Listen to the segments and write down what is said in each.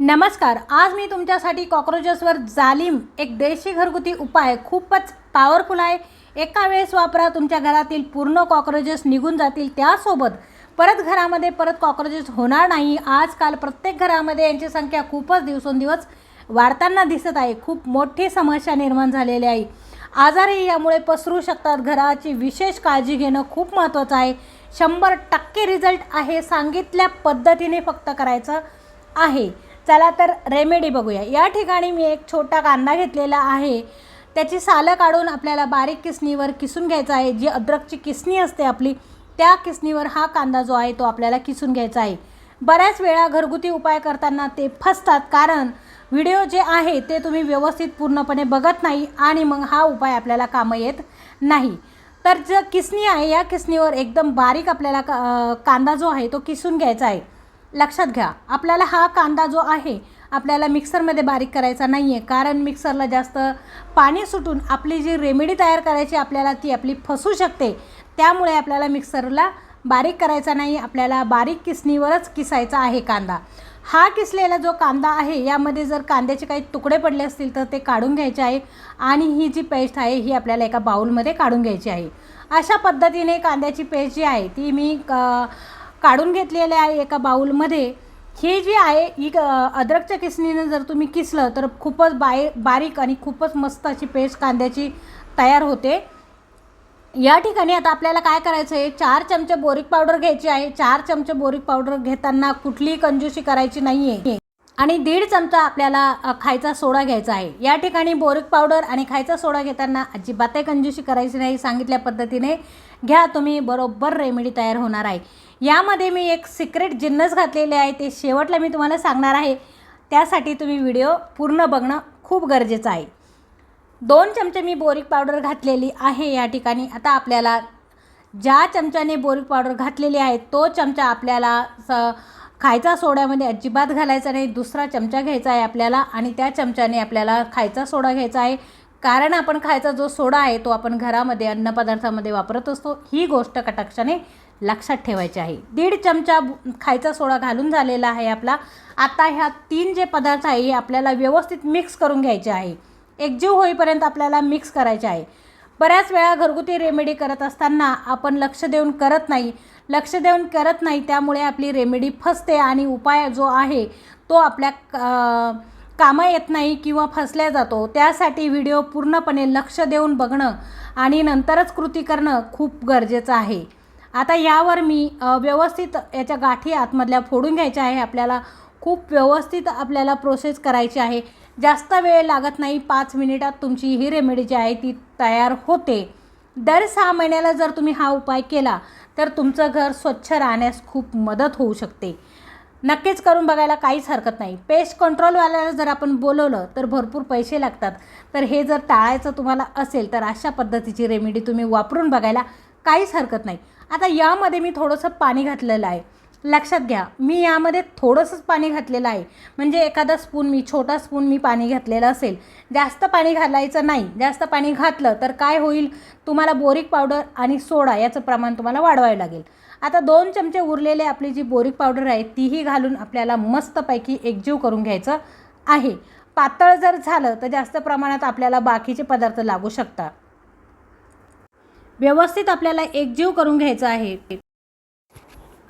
नमस्कार आज मी तुमच्यासाठी कॉक्रोचेसवर जालिम एक देशी घरगुती उपाय खूपच पॉवरफुल आहे. एका वेळेस वापरा तुमच्या घरातील पूर्ण कॉक्रोचेस निघून जातील त्यासोबत. परत घरामध्ये परत कॉक्रोचेस होणार नाही. आजकाल प्रत्येक घरामध्ये यांची संख्या खूपच दिवसेंदिवस वाढताना दिसत आहे. खूप मोठी समस्या निर्माण झालेली आहे. आजारही यामुळे पसरू शकतात. घराची विशेष काळजी घेणं खूप महत्त्वाचं आहे. शंभर टक्के रिझल्ट आहे. सांगितल्या पद्धतीने फक्त करायचं आहे. चला तर रेमेडी बघूया. या ठिकाणी मी एक छोटा कांदा घेतलेला आहे. त्याची सालं काढून आपल्याला बारीक किसणीवर किसून घ्यायचा आहे. जी अद्रकची किसणी असते आपली त्या किसणीवर हा कांदा जो आहे तो आपल्याला किसून घ्यायचा आहे. बऱ्याच वेळा घरगुती उपाय करताना ते फसतात कारण व्हिडिओ जे आहे ते तुम्ही व्यवस्थित पूर्णपणे बघत नाही आणि मग हा उपाय आपल्याला कामं येत नाही. तर ज किसणी आहे या किसणीवर एकदम बारीक आपल्याला का कांदा जो आहे तो किसून घ्यायचा आहे. लक्षात घ्या. आपल्याला हा कांदा जो आहे आपल्याला मिक्सरमध्ये बारीक करायचा नाही आहे कारण मिक्सरला जास्त पाणी सुटून आपली जी रेमेडी तयार करायची आपल्याला ती आपली फसू शकते. त्यामुळे आपल्याला मिक्सरला बारीक करायचा नाही. आपल्याला बारीक किसणीवरच किसायचा आहे कांदा. हा किसलेला जो कांदा आहे यामध्ये जर कांद्याचे काही तुकडे पडले असतील तर ते काढून घ्यायचे आहे आणि ही जी पेस्ट आहे ही आपल्याला एका बाऊलमध्ये काढून घ्यायची आहे. अशा पद्धतीने कांद्याची पेस्ट जी आहे ती मी क- काढून घेतलेले आहे एका बाऊलमध्ये. ही जी आहे ही अद्रकच्या किसणीनं जर तुम्ही किसलं तर खूपच बाय बारीक आणि खूपच मस्त अशी पेस्ट कांद्याची तयार होते. या ठिकाणी आता आपल्याला काय करायचं आहे? चार चमचे बोरिक पावडर घ्यायची आहे. चार चमचे बोरिक पावडर घेताना कुठलीही कंजूशी करायची नाही आहे आणि दीड चमचा आपल्याला खायचा सोडा घ्यायचा आहे. या ठिकाणी बोरिक पावडर आणि खायचा सोडा घेताना अजिबात कंजूशी करायची नाही सांगितल्या पद्धतीने. घ्या तुम्ही बरोबर रेमेडी तयार होणार आहे. यामध्ये मी एक सिक्रेट जिन्नस घातलेले आहे. ते शेवटला मी तुम्हाला सांगणार आहे. त्यासाठी तुम्ही व्हिडिओ पूर्ण बघणं खूप गरजेचं आहे. दोन चमचे मी बोरिक पावडर घातलेली आहे या ठिकाणी. आता आपल्याला ज्या चमच्याने बोरिक पावडर घातलेली आहे तो चमचा आपल्याला स खायचा सोड्यामध्ये अजिबात घालायचा नाही. दुसरा चमचा घ्यायचा आहे आपल्याला आणि त्या चमच्याने आपल्याला खायचा सोडा घ्यायचा आहे. कारण आपण खायचा जो सोडा आहे तो आपण घरामध्ये अन्नपदार्थामध्ये वापरत असतो. ही गोष्ट कटाक्षाने लक्षात ठेवायचे आहे. दीड चमचा खायचा सोडा घालून झालेला आहे आपला. आता ह्या तीन जे पदार्थ आहे हे आपल्याला व्यवस्थित मिक्स करून घ्यायचे आहे. एकजीव होईपर्यंत आपल्याला मिक्स करायचे आहे. बऱ्याच वेळा घरगुती रेमेडी करत असताना आपण लक्ष देऊन करत नाही. लक्ष देऊन करत नाही त्यामुळे आपली रेमेडी फसते आणि उपाय जो आहे तो आपल्या कामं येत नाही किंवा फसल्या जातो. त्यासाठी व्हिडिओ पूर्णपणे लक्ष देऊन बघणं आणि नंतरच कृती करणं खूप गरजेचं आहे. आता यावर मी व्यवस्थित याच्या गाठी आतमधल्या फोडून घ्यायच्या आहे. आपल्याला खूप व्यवस्थित आपल्याला प्रोसेस करायची आहे. जास्त वेळ लागत नाही. पाच मिनिटात तुमची ही रेमेडी जी आहे ती तयार होते. दर सहा महिन्याला जर तुम्ही हा उपाय केला तर तुमचं घर स्वच्छ राहण्यास खूप मदत होऊ शकते. नक्कीच करून बघायला काहीच हरकत नाही. पेस्ट कंट्रोलवाल्याला जर आपण बोलवलं तर भरपूर पैसे लागतात. तर हे जर टाळायचं तुम्हाला असेल तर अशा पद्धतीची रेमेडी तुम्ही वापरून बघायला काहीच हरकत नाही. आता यामध्ये मी थोडंसं पाणी घातलेलं आहे. लक्षात घ्या मी यामध्ये थोडंसंच पाणी घातलेलं आहे. म्हणजे एखादा स्पून मी छोटा स्पून मी पाणी घातलेलं असेल. जास्त पाणी घालायचं नाही. जास्त पाणी घातलं तर काय होईल? तुम्हाला बोरिक पावडर आणि सोडा याचं प्रमाण तुम्हाला वाढवायला लागेल. आता दोन चमचे उरलेले आपली जी बोरिक पावडर आहे तीही घालून आपल्याला मस्तपैकी एकजीव करून घ्यायचं आहे. पातळ जर झालं तर जास्त प्रमाणात आपल्याला बाकीचे पदार्थ लागू शकतात. व्यवस्थित आपल्याला एकजीव करून घ्यायचं आहे.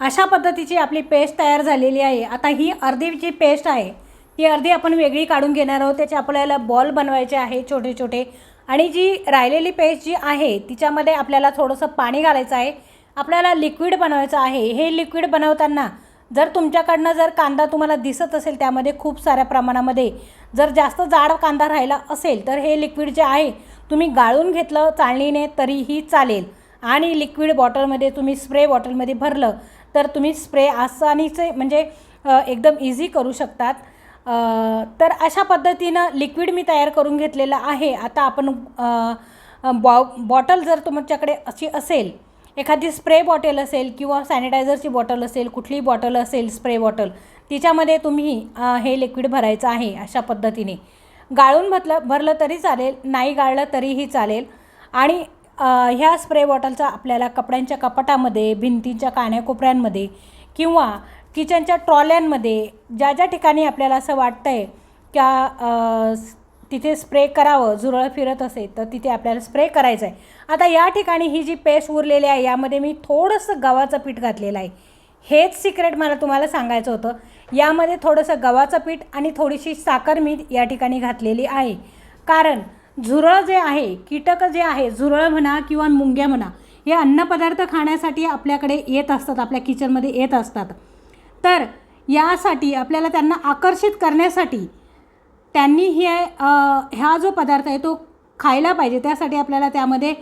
अशा पद्धतीची आपली पेस्ट तयार झालेली आहे. आता ही अर्धी जी पेस्ट आहे ती अर्धी आपण वेगळी काढून घेणार आहोत. त्याचे आपल्याला बॉल बनवायचे आहे छोटे छोटे. आणि जी राहिलेली पेस्ट जी आहे तिच्यामध्ये आपल्याला थोडंसं पाणी घालायचं आहे. आपल्याला लिक्विड बनवायचं आहे. हे लिक्विड बनवताना जर तुमच्याकडनं जर कांदा तुम्हाला दिसत असेल त्यामध्ये खूप साऱ्या प्रमाणामध्ये जर जास्त जाड कांदा राहिला असेल तर हे लिक्विड जे आहे तुम्ही गाळून घेतलं चाळणीने तरीही चालेल. आणि लिक्विड बॉटलमध्ये तुम्ही स्प्रे बॉटलमध्ये भरलं तर तुम्ही स्प्रे आसानीचे म्हणजे एकदम इझी करू शकतात. तर अशा पद्धतीनं लिक्विड मी तयार करून घेतलेलं आहे. आता आपण बॉ बॉटल जर तुमच्याकडे अशी असेल एखादी स्प्रे बॉटल असेल किंवा सॅनिटायझरची बॉटल असेल कुठलीही बॉटल असेल स्प्रे बॉटल तिच्यामध्ये तुम्ही हे लिक्विड भरायचं आहे अशा पद्धतीने. गाळून भरलं भरलं तरी चालेल नाही गाळलं तरीही चालेल. आणि ह्या स्प्रे बॉटलचा आपल्याला कपड्यांच्या कपाटामध्ये भिंतींच्या कान्याकोपऱ्यांमध्ये किंवा किचनच्या ट्रॉल्यांमध्ये ज्या ज्या ठिकाणी आपल्याला असं वाटतं आहे त्या तिथे स्प्रे करावं झुरळ फिरत असेल तर तिथे आपल्याला स्प्रे करायचं आहे. आता या ठिकाणी ही जी पेस्ट उरलेली आहे यामध्ये मी थोडंसं गव्हाचं पीठ घातलेलं आहे. हेच सिक्रेट मला तुम्हाला सांगायचं होतं. यामध्ये थोडंसं गव्हाचं पीठ आणि थोडीशी साखर मी या ठिकाणी घातलेली आहे. कारण झुरळ जे आहे कीटक जे आहे झुरळ म्हणा किंवा मुंग्या म्हणा हे अन्नपदार्थ खाण्यासाठी आपल्याकडे येत असतात आपल्या किचनमध्ये येत असतात. तर यासाठी आपल्याला त्यांना आकर्षित करण्यासाठी त्यांनी हे ह्या हा जो पदार्थ आहे तो खायला पाहिजे. त्यासाठी आपल्याला त्यामध्ये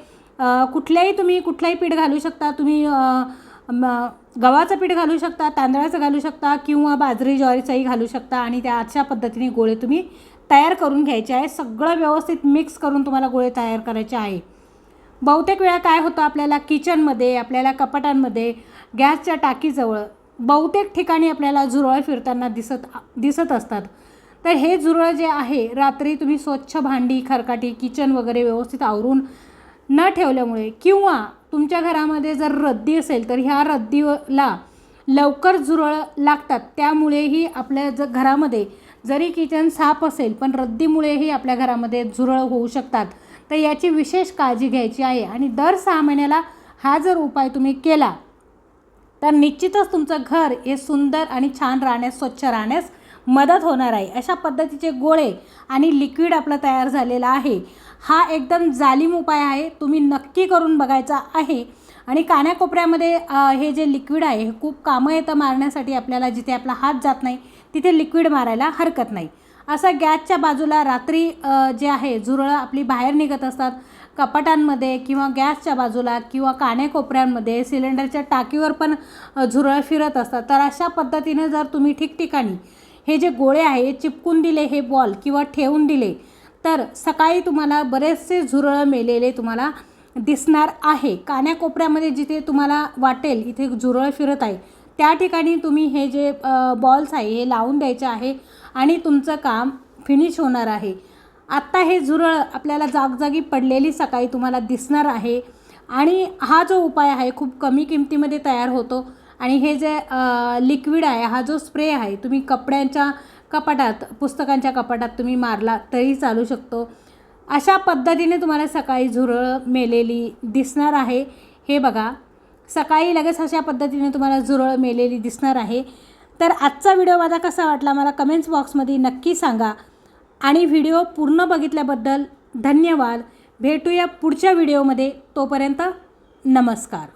कुठल्याही तुम्ही कुठलाही पीठ घालू शकता. तुम्ही गव्हाचं पीठ घालू शकता तांदळाचं घालू शकता किंवा बाजरी ज्वारीचंही घालू शकता आणि त्या अशा पद्धतीने गोळे तुम्ही तयार करून घ्यायचे आहे. सगळं व्यवस्थित मिक्स करून तुम्हाला गोळे तयार करायचे आहे. बहुतेक वेळा काय होतं आपल्याला किचनमध्ये आपल्याला कपाटांमध्ये गॅसच्या टाकीजवळ बहुतेक ठिकाणी आपल्याला झुरळ फिरताना दिसत दिसत असतात. तर हे झुरळ जे आहे रात्री तुम्ही स्वच्छ भांडी खरकाटी किचन वगैरे व्यवस्थित आवरून न ठेवल्यामुळे किंवा तुमच्या घरामध्ये जर रद्दी असेल तर ह्या रद्दीला लवकर झुरळ लागतात. त्यामुळेही आपल्या ज घरामध्ये जरी किचन साफ असेल पण रद्दीमुळेही आपल्या घरामध्ये झुरळ होऊ शकतात. तर याची विशेष काळजी घ्यायची आहे आणि दर सहा महिन्याला हा जर उपाय तुम्ही केला तर निश्चितच तुमचं घर हे सुंदर आणि छान राहण्यास स्वच्छ राहण्यास मदत होणार आहे. अशा पद्धतीचे गोळे आणि लिक्विड आपलं तयार झालेलं आहे. हा एकदम जालीम उपाय आहे. तुम्ही नक्की करून बघायचा आहे. आणि कान्याकोपऱ्यामध्ये हे जे लिक्विड आहे हे खूप कामं येतं मारण्यासाठी आपल्याला. जिथे आपला हात जात नाही तिथे लिक्विड मारायला हरकत नाही. असं गॅसच्या बाजूला रात्री जे आहे झुरळं आपली बाहेर निघत असतात कपाटांमध्ये किंवा गॅसच्या बाजूला किंवा कानेकोपऱ्यांमध्ये सिलेंडरच्या टाकीवर पण झुरळ फिरत असतात. तर अशा पद्धतीने जर तुम्ही ठिकठिकाणी हे जे गोळे आहे चिपकून दिले हे बॉल किंवा ठेवून दिले तर सकाळी तुम्हाला बरेचसे झुरळं मेलेले तुम्हाला दिसणार आहे. कान्याकोपऱ्यामध्ये जिथे तुम्हाला वाटेल इथे झुरळ फिरत आहे. त्या ठिकाणी तुम्ही हे जे बॉल्स आहे हे लावून द्यायचे आहे आणि तुमचं काम फिनिश होणार आहे. आत्ता हे झुरळ आपल्याला जागजागी पडलेली सकाळी तुम्हाला दिसणार आहे आणि हा जो उपाय आहे खूप कमी किमतीमध्ये तयार होतो. आणि हे जे लिक्विड आहे हा जो स्प्रे आहे तुम्ही कपड्यांच्या कपाटात पुस्तकांच्या कपाटात तुम्ही मारला तरी चालू शकतो. अशा पद्धतीने तुम्हाला सकाळी झुरळ मेलेली दिसणार आहे. हे बघा सकाळी लगेच अशा पद्धतीने तुम्हाला झुरळ मेलेली दिसणार आहे. तर आजचा व्हिडिओ माझा कसा वाटला मला कमेंट्स बॉक्समध्ये नक्की सांगा. आणि व्हिडिओ पूर्ण बघितल्याबद्दल धन्यवाद. भेटूया पुढच्या व्हिडिओमध्ये. तोपर्यंत नमस्कार.